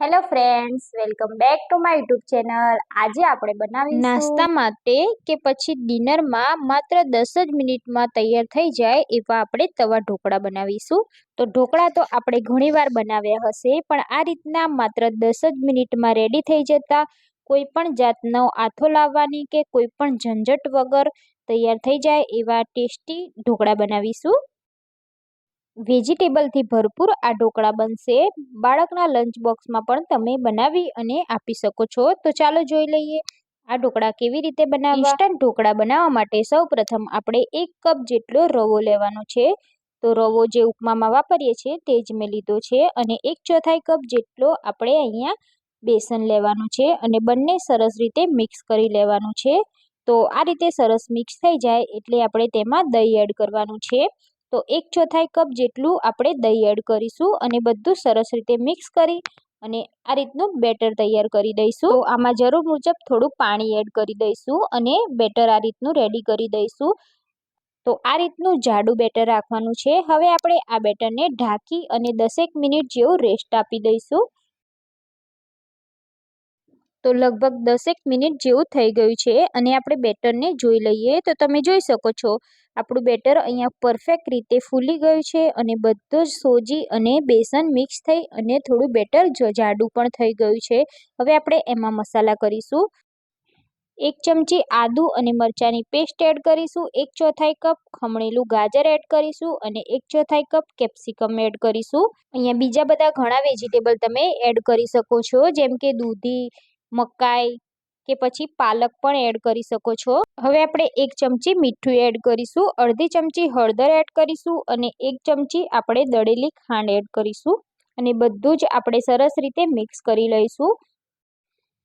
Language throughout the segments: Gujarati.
Hello friends welcome back to my YouTube channel આજે આપણે બનાવીશું નાસ્તા માટે કે પછી ડિનરમાં માત્ર દસ જ મિનિટમાં તૈયાર થઈ જાય એવા આપણે તવા ઢોકળા બનાવીશું. તો ઢોકળા તો આપણે ઘણીવાર બનાવ્યા હશે, પણ આ રીતના માત્ર દસ જ મિનિટમાં રેડી થઈ જતા કોઈ પણ જાતનો આથો લાવવાની કે કોઈ પણ ઝંઝટ વગર તૈયાર થઈ જાય એવા ટેસ્ટી ઢોકળા બનાવીશું. વેજીટેબલથી ભરપૂર આ ઢોકળા બનશે. બાળકના લંચ બોક્સમાં પણ તમે બનાવી અને આપી શકો છો. તો ચાલો જોઈ લઈએ, આ ઢોકળા કેવી રીતે બનાવવા? ઇન્સ્ટન્ટ ઢોકળા બનાવવા માટે સૌ પ્રથમ આપણે એક કપ જેટલો રવો લેવાનો છે. તો રવો જે ઉપમામાં વાપરીએ છીએ તે જ મેં લીધો છે અને એક ચોથાઈ કપ જેટલો આપણે અહીંયા બેસન લેવાનું છે અને બંને સરસ રીતે મિક્સ કરી લેવાનું છે. તો આ રીતે સરસ મિક્સ થઈ જાય એટલે આપણે તેમાં દહીં એડ કરવાનું છે. તો એક ચોથાઈ કપ જેટલું આપણે દહીં એડ કરીશું અને બધું સરસ રીતે મિક્સ કરી અને આ રીતનું બેટર તૈયાર કરી દઈશું. તો આમાં જરૂર મુજબ થોડું પાણી એડ કરી દઈશું અને બેટર આ રીતનું રેડી કરી દઈશું. તો આ રીતનું જાડું બેટર રાખવાનું છે. હવે આપણે આ બેટરને ઢાંકી અને દસેક મિનિટ જેવું રેસ્ટ આપી દઈશું. તો લગભગ દસેક મિનિટ જેવું થઈ ગયું છે અને આપણે બેટરને જોઈ લઈએ તો તમે જોઈ શકો છો, આપણું બેટર અહીંયા પરફેક્ટ રીતે ફૂલી ગયું છે અને બધું જ સોજી અને બેસન મિક્સ થઈ અને થોડું બેટર જાડું પણ થઈ ગયું છે. હવે આપણે એમાં મસાલા કરીશું. એક ચમચી આદુ અને મરચાંની પેસ્ટ એડ કરીશું, એક ચોથાઈ કપ ખમણેલું ગાજર એડ કરીશું અને એક ચોથાઈ કપ કેપ્સિકમ એડ કરીશું. અહીંયા બીજા બધા ઘણા વેજીટેબલ તમે એડ કરી શકો છો, જેમ કે દૂધી મકાઈ કે પછી પાલક પણ એડ કરી શકો છો. હવે આપણે એક ચમચી મીઠું એડ કરીશું, અડધી ચમચી હળદર એડ કરીશું અને એક ચમચી આપણે દળેલી ખાંડ એડ કરીશું અને બધું જ આપણે સરસ રીતે મિક્સ કરી લઈશું.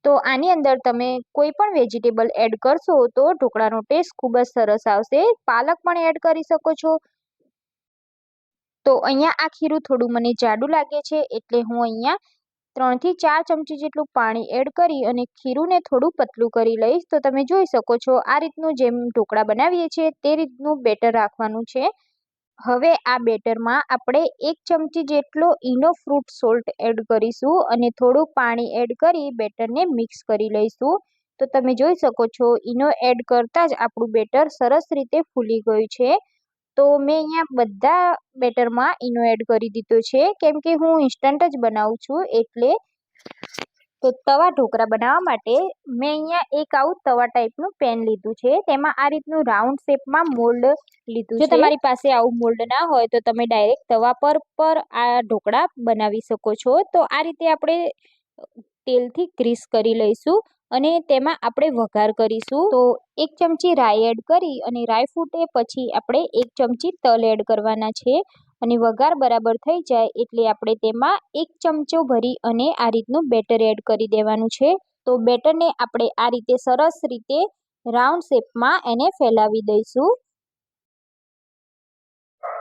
તો આની અંદર તમે કોઈ પણ વેજીટેબલ એડ કરશો તો ઢોકળાનો ટેસ્ટ ખૂબ જ સરસ આવશે. પાલક પણ એડ કરી શકો છો. તો અહીંયા આ ખીરું થોડું મને જાડું લાગે છે એટલે હું અહીંયા ત્રણથી ચાર ચમચી જેટલું પાણી એડ કરી અને ખીરુંને થોડું પતલું કરી લઈશ. તો તમે જોઈ શકો છો, આ રીતનું જેમ ઢોકળા બનાવીએ છીએ તે રીતનું બેટર રાખવાનું છે. હવે આ બેટરમાં આપણે એક ચમચી જેટલો ઈનો ફ્રૂટ સોલ્ટ એડ કરીશું અને થોડું પાણી એડ કરી બેટરને મિક્સ કરી લઈશું. તો તમે જોઈ શકો છો ઈનો એડ કરતાં જ આપણું બેટર સરસ રીતે ફૂલી ગયું છે. તો મેં અહીંયા બધા બેટરમાં ઈનો એડ કરી દીધો છે. કેમ કે હું ઇન્સ્ટન્ટ જ બનાવું છું એટલે તો તવા ઢોકળા બનાવવા માટે મેં અહીંયા એક આવું તવા ટાઈપનું પેન લીધું છે. તેમાં આ રીતનું રાઉન્ડ શેપમાં મોલ્ડ લીધું જો તમારી પાસે આવું મોલ્ડ ના હોય તો તમે ડાયરેક્ટ તવા પર પર આ ઢોકળા બનાવી શકો છો. તો આ રીતે આપણે તેલથી ગ્રીસ કરી લઈશું. અને તેમાં આપણે વઘાર કરીશું. તો એક ચમચી રાઈ એડ કરી અને રાઈ ફૂટે પછી આપણે એક ચમચી તલ એડ કરવાના છે. અને વઘાર બરાબર થઈ જાય એટલે આપણે તેમાં એક ચમચો ભરી અને આ રીતનું બેટર એડ કરી દેવાનું છે. તો બેટરને આપણે આ રીતે સરસ રીતે રાઉન્ડ શેપમાં એને ફેલાવી દઈશું.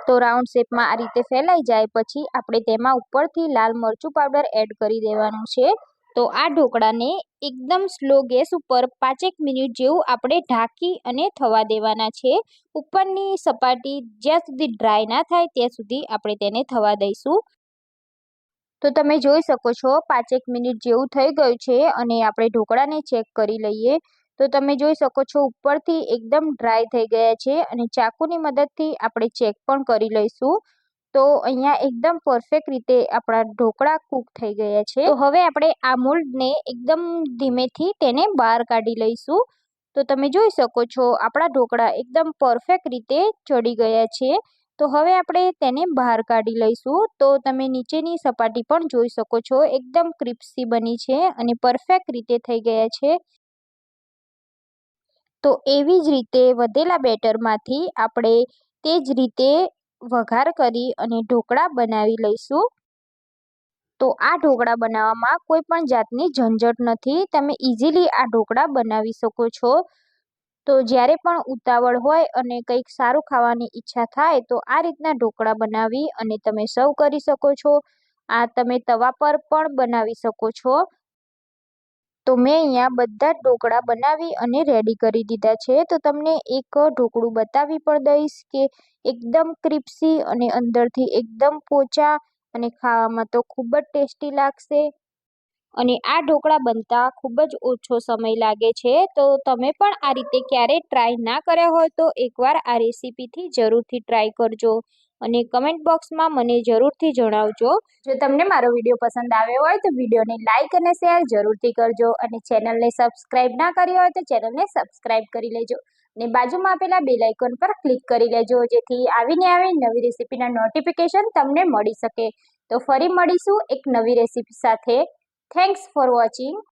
તો રાઉન્ડ શેપમાં આ રીતે ફેલાઈ જાય પછી આપણે તેમાં ઉપરથી લાલ મરચું પાવડર એડ કરી દેવાનું છે. તો આ ઢોકળાને એકદમ સ્લો ગેસ ઉપર પાંચેક મિનિટ જેવું આપણે ઢાંકી અને થવા દેવાના છે. ઉપરની સપાટી જ્યાં સુધી ડ્રાય ના થાય ત્યાં સુધી આપણે તેને થવા દઈશું. તો તમે જોઈ શકો છો પાંચેક મિનિટ જેવું થઈ ગયું છે અને આપણે ઢોકળાને ચેક કરી લઈએ. તો તમે જોઈ શકો છો ઉપરથી એકદમ ડ્રાય થઈ ગયા છે અને ચાકુની મદદથી આપણે ચેક પણ કરી લઈશું. તો અહીંયા એકદમ પરફેક્ટ રીતે આપણા ઢોકળા કૂક થઈ ગયા છે. તો હવે આપણે આ મોલ્ડને એકદમ ધીમેથી તેને બહાર કાઢી લઈશું. તો તમે જોઈ શકો છો, આપણા ઢોકળા એકદમ પરફેક્ટ રીતે ચડી ગયા છે. તો હવે આપણે તેને બહાર કાઢી લઈશું. તો તમે નીચેની સપાટી પણ જોઈ શકો છો, એકદમ ક્રિપ્સી બની છે અને પરફેક્ટ રીતે થઈ ગયા છે. તો એવી જ રીતે વધેલા બેટરમાંથી આપણે તે જ રીતે વઘાર કરી અને ઢોકળા બનાવી લઈશું. તો આ ઢોકળા બનાવવામાં કોઈ પણ જાતની ઝંઝટ નથી. તમે ઇઝીલી આ ઢોકળા બનાવી શકો છો. તો જ્યારે પણ ઉતાવળ હોય અને કંઈક સારું ખાવાની ઈચ્છા થાય, તો આ રીતના ઢોકળા બનાવી અને તમે સર્વ કરી શકો છો. આ તમે તવા પર પણ બનાવી શકો છો. તો મેં અહીંયા બધા જ ઢોકળા બનાવી અને રેડી કરી દીધા છે. તો તમને એક ઢોકળું બતાવી પણ દઈશ કે એકદમ ક્રિપ્સી અને અંદરથી એકદમ પોચા અને ખાવામાં તો ખૂબ જ ટેસ્ટી લાગશે. અને આ ઢોકળા બનતા ખૂબ જ ઓછો સમય લાગે છે. તો તમે પણ આ રીતે ક્યારેય ટ્રાય ના કર્યા હોય તો એકવાર આ રેસીપીથી જરૂરથી ટ્રાય કરજો. અને કમેન્ટ બોક્સમાં મને જરૂરથી જણાવજો. જો તમને મારો વીડિયો પસંદ આવ્યો હોય તો વિડીયોને લાઇક અને શેર જરૂરથી કરજો અને ચેનલને સબસ્ક્રાઇબ ના કરી હોય તો ચેનલને સબસ્ક્રાઇબ કરી લેજો. અને બાજુમાં આપેલા બેલ આઇકોન પર ક્લિક કરી લેજો, જેથી આવીને આવી નવી રેસીપીના નોટિફિકેશન તમને મળી શકે. તો ફરી મળીશું એક નવી રેસીપી સાથે. Thanks for watching